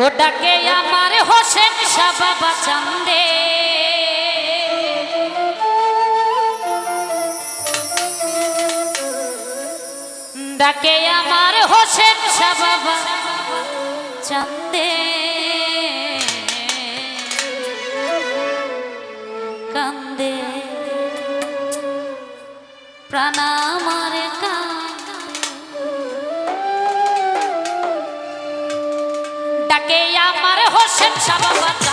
ও ডাকে আমার হোসেন শাহ বাবা চান্দে ডাকে আমার হোসেন শাহ বাবা চান্দে কান্দে। প্রাণ আমার শাহ বাবা